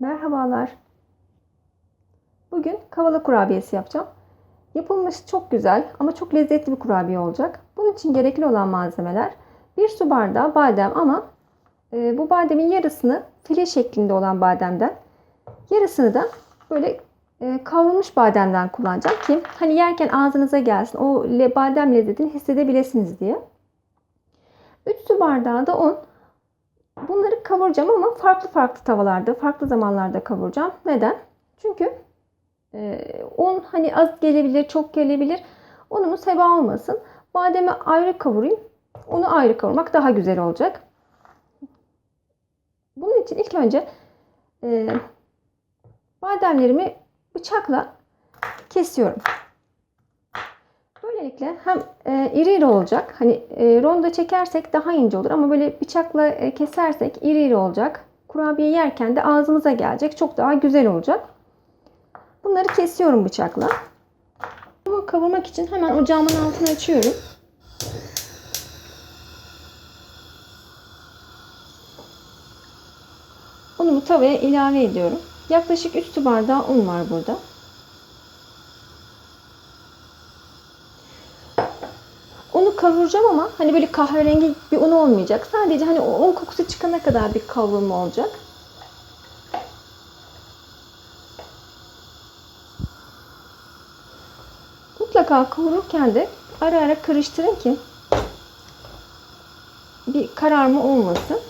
Merhabalar. Bugün kavala kurabiyesi yapacağım. Yapılmış çok güzel ama çok lezzetli bir kurabiye olacak. Bunun için gerekli olan malzemeler 1 su bardağı badem ama e, bu bademin yarısını file şeklinde olan bademden, yarısını da böyle e, kavrulmuş bademden kullanacağım ki hani yerken ağzınıza gelsin o le, badem lezzetini hissedebilirsiniz diye. 3 su bardağı da un. Bunları kavuracağım ama farklı farklı tavalarda, farklı zamanlarda kavuracağım. Neden? Çünkü e, un hani az gelebilir, çok gelebilir. Unumuz heba olmasın. Bademi ayrı kavurayım. Unu ayrı kavurmak daha güzel olacak. Bunun için ilk önce e, bademlerimi bıçakla kesiyorum. Böylelikle hem e, iri iri olacak. Hani e, ronda çekersek daha ince olur ama böyle bıçakla e, kesersek iri iri olacak. Kurabiye yerken de ağzımıza gelecek. Çok daha güzel olacak. Bunları kesiyorum bıçakla. Bunu kavurmak için hemen ocağımın altını açıyorum. Unumu tavaya ilave ediyorum. Yaklaşık 3 su bardağı un var burada. Unu kavuracağım ama hani böyle kahverengi bir un olmayacak. Sadece hani o un kokusu çıkana kadar bir kavrulma olacak. Mutlaka kavururken de ara ara karıştırın ki bir kararma olmasın.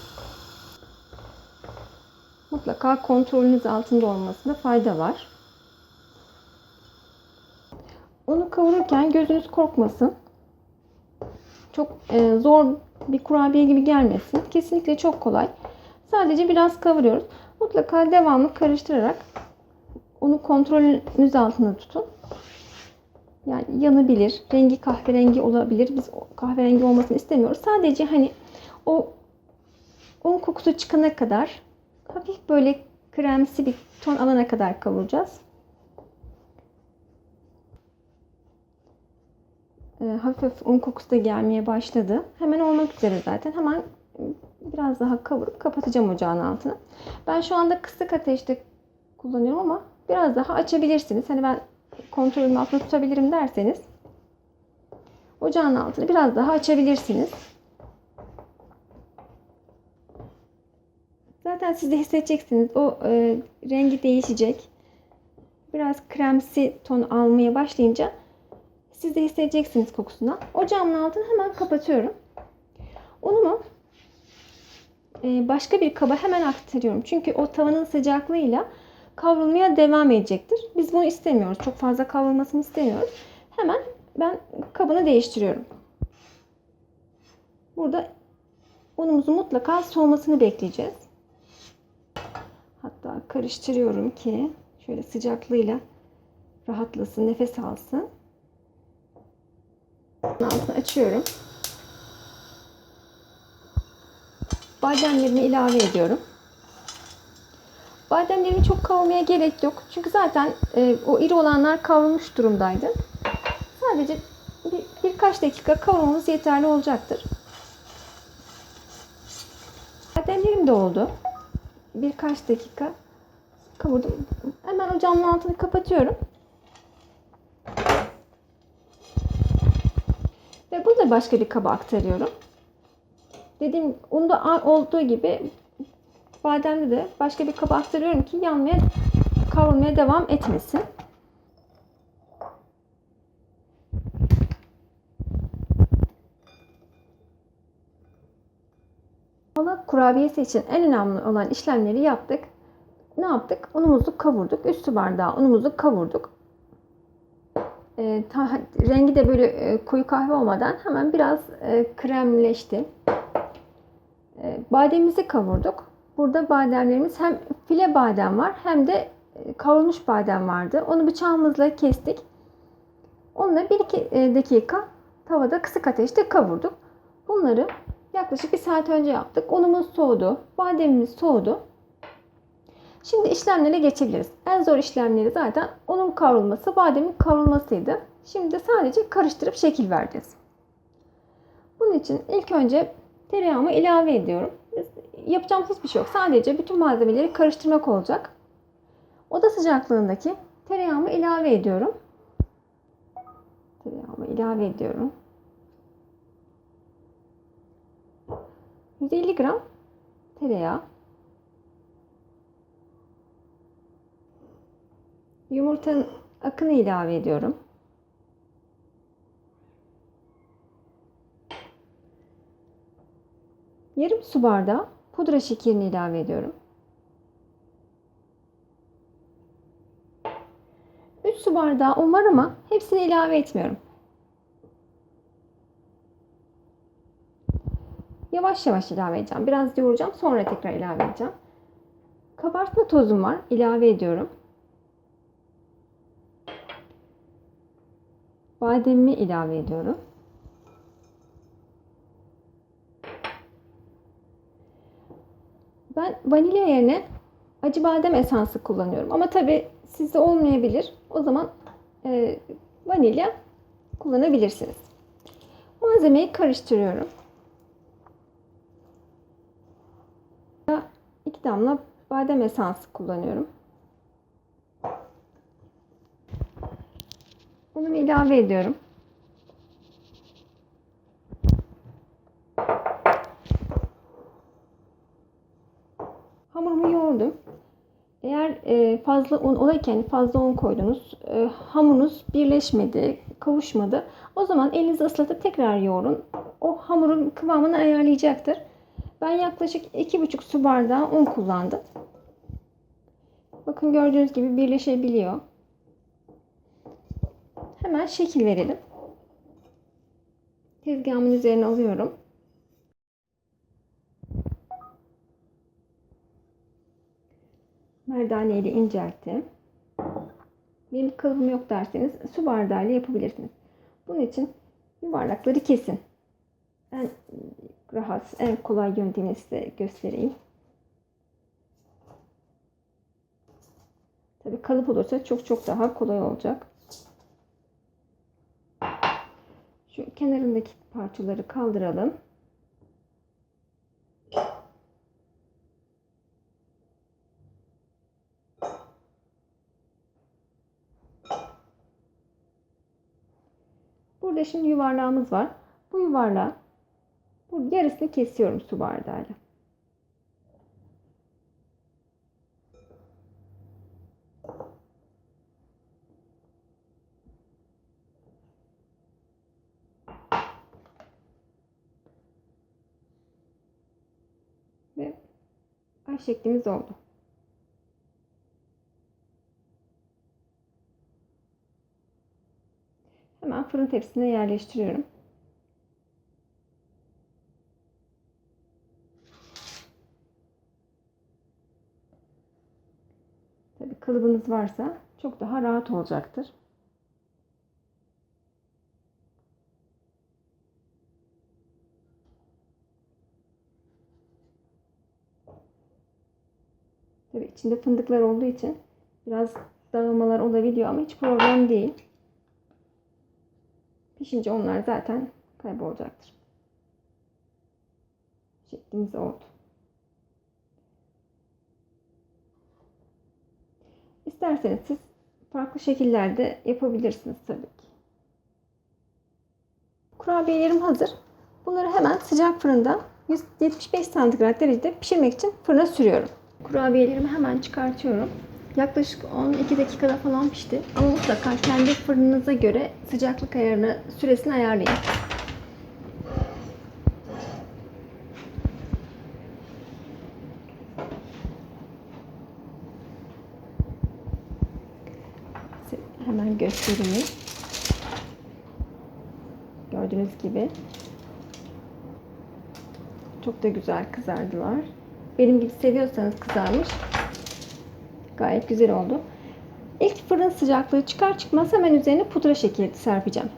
Mutlaka kontrolünüz altında olmasında fayda var. Onu kavururken gözünüz korkmasın. Çok e, zor bir kurabiye gibi gelmesin. Kesinlikle çok kolay. Sadece biraz kavuruyoruz. Mutlaka devamlı karıştırarak onu kontrolünüz altında tutun. Yani yanabilir, rengi kahverengi olabilir. Biz kahverengi olmasını istemiyoruz. Sadece hani o un kokusu çıkana kadar hafif böyle kremsi bir ton alana kadar kavuracağız. E, hafif un kokusu da gelmeye başladı. Hemen olmak üzere zaten. Hemen biraz daha kavurup kapatacağım ocağın altını. Ben şu anda kısık ateşte kullanıyorum ama biraz daha açabilirsiniz. Hani ben kontrolümü altında tutabilirim derseniz ocağın altını biraz daha açabilirsiniz. Zaten siz de hissedeceksiniz. O e, rengi değişecek. Biraz kremsi ton almaya başlayınca siz de hissedeceksiniz kokusunu. Ocağımın altını hemen kapatıyorum. Unumu e, başka bir kaba hemen aktarıyorum. Çünkü o tavanın sıcaklığıyla kavrulmaya devam edecektir. Biz bunu istemiyoruz. Çok fazla kavrulmasını istemiyoruz. Hemen ben kabını değiştiriyorum. Burada unumuzun mutlaka soğumasını bekleyeceğiz. Hatta karıştırıyorum ki şöyle sıcaklığıyla rahatlasın, nefes alsın. Altını açıyorum. Bademlerimi ilave ediyorum. Bademlerimi çok kavurmaya gerek yok. Çünkü zaten e, o iri olanlar kavrulmuş durumdaydı. Sadece bir, birkaç dakika kavurmamız yeterli olacaktır. Bademlerim de oldu. Birkaç dakika kavurdum. Hemen ocağımın altını kapatıyorum. Da başka bir kaba aktarıyorum. Dediğim unda olduğu gibi bademde de başka bir kaba aktarıyorum ki yanmaya, kavrulmaya devam etmesin. Valla kurabiyesi için en önemli olan işlemleri yaptık. Ne yaptık? Unumuzu kavurduk. Üstü bardağı unumuzu kavurduk. E, ta, rengi de böyle e, koyu kahve olmadan hemen biraz e, kremleşti. E, bademimizi kavurduk. Burada bademlerimiz hem file badem var hem de e, kavrulmuş badem vardı. Onu bıçağımızla kestik. Onu da 1-2 dakika tavada kısık ateşte kavurduk. Bunları yaklaşık bir saat önce yaptık. Unumuz soğudu. Bademimiz soğudu. Şimdi işlemlere geçebiliriz. En zor işlemleri zaten unun kavrulması, bademin kavrulmasıydı. Şimdi sadece karıştırıp şekil vereceğiz. Bunun için ilk önce tereyağımı ilave ediyorum. Yapacağım hiçbir şey yok. Sadece bütün malzemeleri karıştırmak olacak. Oda sıcaklığındaki tereyağımı ilave ediyorum. Tereyağımı ilave ediyorum. 150 gram tereyağı. Yumurtanın akını ilave ediyorum. Yarım su bardağı pudra şekerini ilave ediyorum. 3 su bardağı un var ama hepsini ilave etmiyorum. Yavaş yavaş ilave edeceğim. Biraz yoğuracağım. Sonra tekrar ilave edeceğim. Kabartma tozum var. ilave ediyorum. Bademimi ilave ediyorum. Ben vanilya yerine acı badem esansı kullanıyorum. Ama tabi sizde olmayabilir. O zaman e, vanilya kullanabilirsiniz. Malzemeyi karıştırıyorum. 2 damla badem esansı kullanıyorum. Bunu ilave ediyorum. Hamurumu yoğurdum. Eğer e, fazla un olayken fazla un koydunuz, e, hamurunuz birleşmedi, kavuşmadı. O zaman elinizi ıslatıp tekrar yoğurun. O hamurun kıvamını ayarlayacaktır. Ben yaklaşık 2,5 su bardağı un kullandım. Bakın gördüğünüz gibi birleşebiliyor. Hemen şekil verelim. Tezgahımın üzerine alıyorum. Merdane ile incelttim. Benim kalıbım yok derseniz su bardağıyla yapabilirsiniz. Bunun için yuvarlakları kesin. En rahat, en kolay yöntemini size göstereyim. Tabii kalıp olursa çok çok daha kolay olacak. Şu kenarındaki parçaları kaldıralım. Burada şimdi yuvarlağımız var. Bu yuvarlağı bu yarısını kesiyorum su bardağıyla. Ay şeklimiz oldu. Hemen fırın tepsisine yerleştiriyorum. Tabii kalıbınız varsa çok daha rahat olacaktır. Tabii içinde fındıklar olduğu için biraz dağılmalar olabiliyor ama hiç problem değil. Pişince onlar zaten kaybolacaktır. Şeklimiz oldu. İsterseniz siz farklı şekillerde yapabilirsiniz tabii ki. Kurabiyelerim hazır. Bunları hemen sıcak fırında 175 santigrat derecede pişirmek için fırına sürüyorum. Kurabiyelerimi hemen çıkartıyorum. Yaklaşık 12 dakikada falan pişti. Ama mutlaka kendi fırınınıza göre sıcaklık ayarını, süresini ayarlayın. Hemen göstereyim. Gördüğünüz gibi çok da güzel kızardılar. Benim gibi seviyorsanız kızarmış Gayet güzel oldu. İlk fırın sıcaklığı çıkar çıkmaz hemen üzerine pudra şekeri serpeceğim.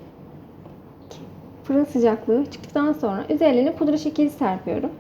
Fırın sıcaklığı çıktıktan sonra üzerine pudra şekeri serpiyorum.